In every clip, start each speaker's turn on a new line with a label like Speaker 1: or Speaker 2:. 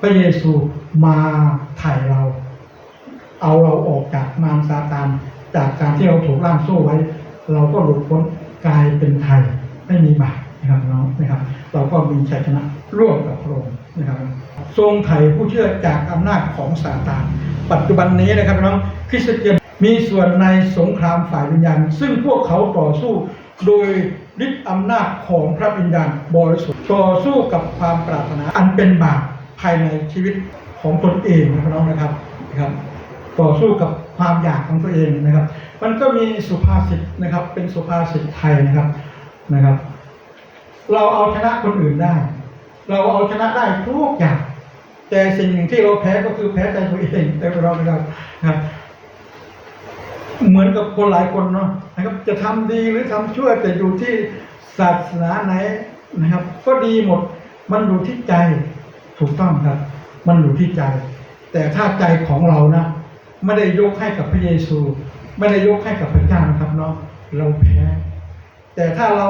Speaker 1: พระเยซูมาไถ่เรา เอาเราออกจากมารซาตานจากการที่เราถูกล่ามโซ่ไว้ เราก็หลุดพ้นกลายเป็นไทยไม่มีบาปนะครับน้องนะครับ เราก็มีชัยชนะร่วมกับพระองค์นะครับ ทรงไถ่ผู้เชื่อจากอำนาจของซาตาน ปัจจุบันนี้นะครับน้องคริสเตียนมีส่วนในสงครามฝ่ายวิญญาณ ซึ่งพวกเขาต่อสู้โดยฤทธิ์อำนาจของพระวิญญาณบริสุทธิ์ต่อสู้กับความปรารถนาอันเป็นบาป ภายในชีวิตของตนเองนะครับน้องนะครับนะครับ ต่อสู้กับความอยากของตัวเองนะครับ มันก็มีสุภาษิตนะครับ เป็นสุภาษิตไทยนะครับนะครับ เราเอาชนะคนอื่นได้ เราเอาชนะได้ทุกอย่างแต่สิ่งหนึ่งที่เราแพ้ก็คือแพ้ใจตัวเองแต่เรานะครับนะครับเหมือนกับคนหลายคนเนาะนะครับ จะทำดีหรือทำชั่วแต่อยู่ที่ศาสนาไหนนะครับ ก็ดีหมดมันอยู่ที่ใจ ถูกต้องครับ มันอยู่ที่ใจ แต่ถ้าใจของเรานะ ไม่ได้ยกให้กับพระเยซู ไม่ได้ยกให้กับพระเจ้านะครับเนาะเราแพ้ แต่ถ้าเรา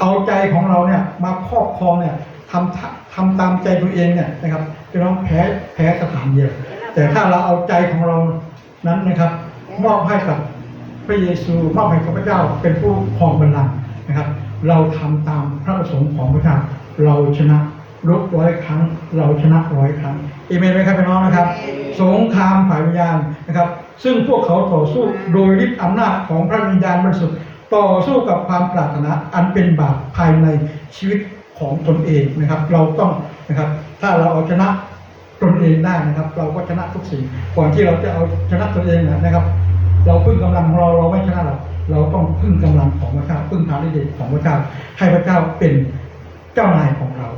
Speaker 1: เอาใจของเราเนี่ยมาครอบครองเนี่ยทำทำตามใจตัวเองเนี่ยนะครับพี่น้องแพ้แพ้สถานเดียวแต่ถ้าเราเอาใจของเรานั้นนะครับ มอบให้กับพระเยซูมอบให้กับพระเจ้าเป็นผู้ครองบัลลังก์นะครับ เราทำตามพระประสงค์ของพระเจ้าเราชนะ รบร้อยครั้ง เราชนะร้อยครั้งเอเมนไหมครับพี่น้องนะครับ สงครามฝ่ายวิญญาณนะครับ ซึ่งพวกเขาต่อสู้โดยฤทธิ์อำนาจของพระวิญญาณบริสุทธิ์ต่อสู้กับความปรารถนาอันเป็นบาปภายในชีวิตของตนเองนะครับ เราต้องนะครับ ถ้าเราเอาชนะตนเองได้นะครับ เราก็ชนะทุกสิ่งก่อนที่เราจะเอาชนะตนเองนะครับ เราพึ่งกำลังของเราเราไม่ชนะหรอกเราต้องพึ่งกำลังของพระเจ้าพึ่งทางฤทธิ์ของพระเจ้าให้พระเจ้าเป็นเจ้านายของเรา